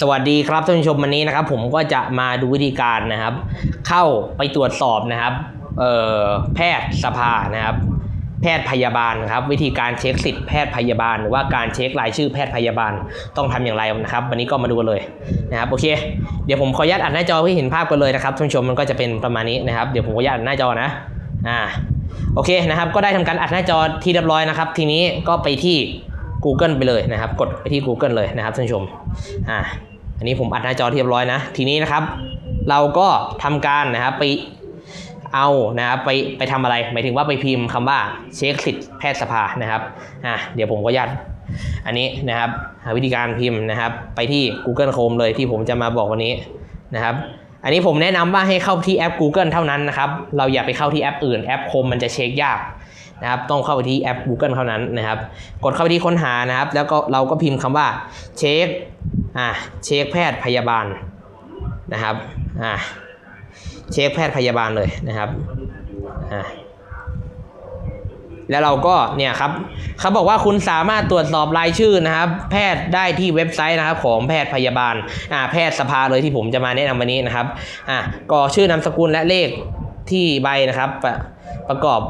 สวัสดีครับท่านผู้ชมวันนี้นะครับ ผมก็จะมาดูวิธีการนะครับ เข้าไปตรวจสอบนะครับแพทย์สภานะครับ แพทย์พยาบาลครับ วิธีการเช็คสิทธิ์แพทย์พยาบาล หรือว่าการเช็ครายชื่อแพทย์พยาบาลต้องทำอย่างไรนะครับ วันนี้ก็มาดูเลยนะครับโอเค เดี๋ยวผมขออนุญาตอัดหน้าจอให้เห็นภาพกันเลยนะครับท่านผู้ชมมันก็จะเป็นประมาณนี้นะครับเดี๋ยวผมขออนุญาตอัดหน้าจอนะอ่าโอเคนะครับ ก็ได้ทำการอัดหน้าจอที่เรียบร้อยนะครับ ทีนี้ก็ไปที่ Google ไปเลยนะครับ กดไปที่ Google เลยนะครับท่านผู้ชมอ่าอันนี้ผมอัดหน้าจอเรียบร้อยนะ ทีนี้นะครับ เราก็ทำการนะครับไปเอานะครับไปไปทำอะไรหมายถึงว่าไปพิมพ์คำว่าเช็คสิทธิ์แพทยสภานะครับอ่าเดี๋ยวผมก็ยัดอันนี้นะครับหาวิธีการพิมพ์นะครับ ไปที่ Google Chrome เลยที่ผมจะมาบอกวันนี้นะครับ อันนี้ผมแนะนำว่าให้เข้าที่แอป Google เท่านั้นนะครับ เราอย่าไปเข้าที่แอปอื่นแอป Chrome มันจะเช็คยาก นะครับต้องเข้าไปที่แอป Google เท่านั้นนะครับ กดเข้าไปที่ค้นหานะครับ แล้วก็เราก็พิมพ์คำว่าเช็คอ่าเช็คแพทย์พยาบาลนะครับอ่าเช็คแพทย์พยาบาลเลยนะครับอ่าแล้วเราก็เนี่ยครับเขาบอกว่าคุณสามารถตรวจสอบรายชื่อนะครับ แพทย์ได้ที่เว็บไซต์นะครับของแพทย์พยาบาลอ่าแพทย์สภาเลยที่ผมจะมาแนะนำวันนี้นะครับอ่ากรอชื่อนามสกุลและเลขที่ใบนะครับ ประประกอบ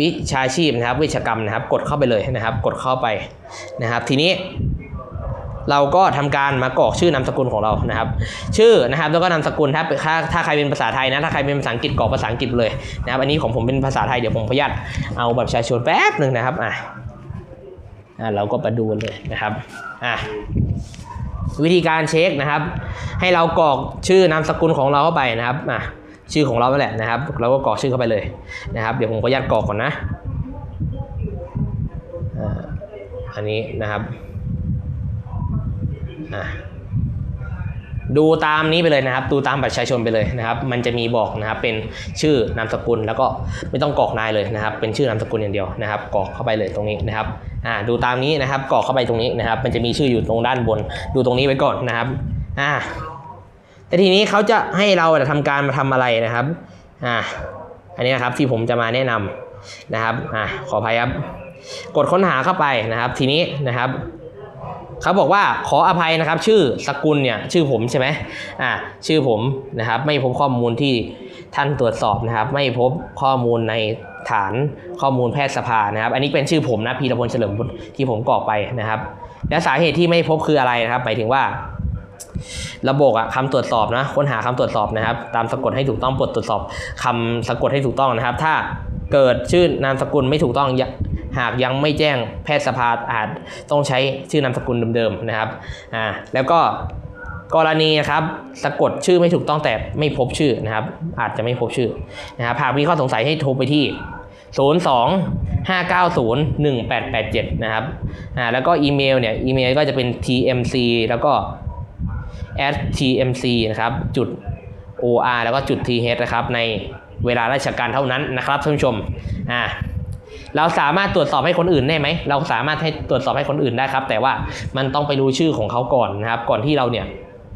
วิชาชีพนะครับวิชากรรมนะครับ กดเข้าไปเลยนะครับ กดเข้าไปนะครับ ทีนี้เราก็ทำการมากรอกชื่อนามสกุลของเรานะครับ ชื่อนะครับแล้วก็นามสกุลถ้าถ้าถ้าใครเป็นภาษาไทยนะถ้าใครเป็นภาษาอังกฤษกรอกภาษาอังกฤษเลยนะครับอันนี้ของผมเป็นภาษาไทยเดี๋ยวผมพยัดเอาบัตรประชาชนแป๊บหนึ่งนะครับอะอะเราก็มาดูเลยนะครับอะวิธีการเช็คนะครับ ให้เรากรอกชื่อนามสกุลของเราเข้าไปนะครับอะ ชื่อของเราไปแหละนะครับ เราก็กรอกชื่อเข้าไปเลยนะครับ เดี๋ยวผมขออนุญาตกรอกก่อนนะอันนี้นะครับดูตามนี้ไปเลยนะครับ ดูตามบัตรประชาชนไปเลยนะครับ มันจะมีบอกนะครับเป็นชื่อนามสกุลแล้วก็ไม่ต้องกรอกนายเลยนะครับ เป็นชื่อนามสกุลอย่างเดียวนะครับกรอกเข้าไปเลยตรงนี้นะครับอ่าดูตามนี้นะครับกรอกเข้าไปตรงนี้นะครับ มันจะมีชื่ออยู่ตรงด้านบน ดูตรงนี้ไว้ก่อนนะครับอ่า แต่ทีนี้เขาจะให้เราทำการมาทำอะไรนะครับอ่าอันนี้นะครับที่ผมจะมาแนะนำนะครับอ่าขออภัยครับ กดค้นหาเข้าไปนะครับ ทีนี้นะครับเขาบอกว่าขออภัยนะครับ ชื่อสกุลเนี่ยชื่อผมใช่ไหมอ่าชื่อผมนะครับ ไม่พบข้อมูลที่ท่านตรวจสอบนะครับ ไม่พบข้อมูลในฐานข้อมูลแพทยสภานะครับ อันนี้เป็นชื่อผมนะพีรพลเฉลิมที่ผมกรอกไปนะครับ และสาเหตุที่ไม่พบคืออะไรนะครับหมายถึงว่า ระบบอะคำตรวจสอบนะค้นหาคำตรวจสอบนะครับ ตามสะกดให้ถูกต้องปลดตรวจสอบคำสะกดให้ถูกต้องนะครับ ถ้าเกิดชื่อนามสกุลไม่ถูกต้องหากยังไม่แจ้งแพทยสภาอาจต้องใช้ชื่อนามสกุลเดิมๆนะครับอ่าแล้วก็กรณีนะครับสะกดชื่อไม่ถูกต้องแต่ไม่พบชื่อนะครับ อาจจะไม่พบชื่อนะครับหากมีข้อสงสัยให้โทรไปที่ 02 590 1887 นะครับอ่าแล้วก็อีเมลเนี่ยอีเมลก็จะเป็น tmc แล้วก็ at tmc นะครับจุด or แล้วก็จุด th นะครับในเวลาราชการเท่านั้นนะครับท่านผู้ชมอ่าเราสามารถตรวจสอบให้คนอื่นได้ไหม เราสามารถให้ตรวจสอบให้คนอื่นได้ครับ แต่ว่ามันต้องไปรู้ชื่อของเขาก่อนนะครับ ก่อนที่เราเนี่ย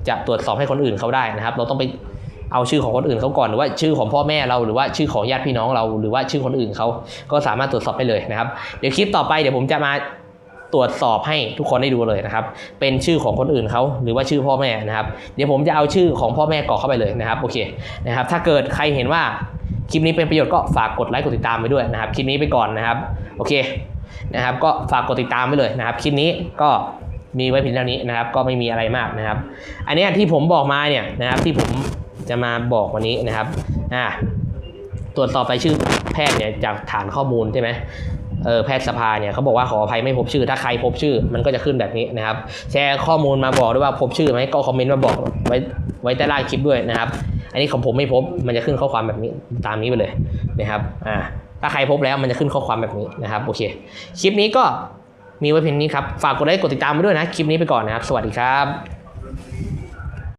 จะตรวจสอบให้คนอื่นเขาได้นะครับ เราต้องไปเอาชื่อของคนอื่นเขาก่อนหรือว่าชื่อของพ่อแม่เราหรือว่าชื่อของญาติพี่น้องเรา หรือว่าชื่อคนอื่นเขาก็สามารถตรวจสอบได้เลยนะครับ เดี๋ยวคลิปต่อไปเดี๋ยวผมจะมา ตรวจสอบให้ทุกคนได้ดูเลยนะครับ เป็นชื่อของคนอื่นเขาหรือว่าชื่อพ่อแม่นะครับ เดี๋ยวผมจะเอาชื่อของพ่อแม่กรอกเข้าไปเลยนะครับโอเคนะครับ ถ้าเกิดใครเห็นว่าคลิปนี้เป็นประโยชน์ก็ฝากกดไลค์กดติดตามไปด้วยนะครับ คลิปนี้ไปก่อนนะครับ โอเคนะครับ ก็ฝากกดติดตามไปเลยนะครับ คลิปนี้ก็มีไว้เพียงเท่านี้นะครับ ก็ไม่มีอะไรมากนะครับ อันนี้ที่ผมบอกมาเนี่ยนะครับที่ผมจะมาบอกวันนี้นะครับอ่าตรวจสอบรายชื่อแพทย์เนี่ยจากฐานข้อมูลใช่ไหม แพทยสภาเนี่ยเขาบอกว่าขออภัยไม่พบชื่อ ถ้าใครพบชื่อ มันก็จะขึ้นแบบนี้นะครับ แชร์ข้อมูลมาบอกด้วยว่าพบชื่อไหมก็คอมเมนต์มาบอกไว้ไว้ใต้ล่างคลิปด้วยนะครับ อันนี้ของผมไม่พบมันจะขึ้นข้อความแบบนี้ตามนี้ไปเลยนะครับอ่าถ้าใครพบแล้วมันจะขึ้นข้อความแบบนี้นะครับโอเคคลิปนี้ก็มีไว้เพียงนี้ครับฝากกดไลค์กดติดตามไปด้วยนะคลิปนี้ไปก่อนนะครับ สวัสดีครับ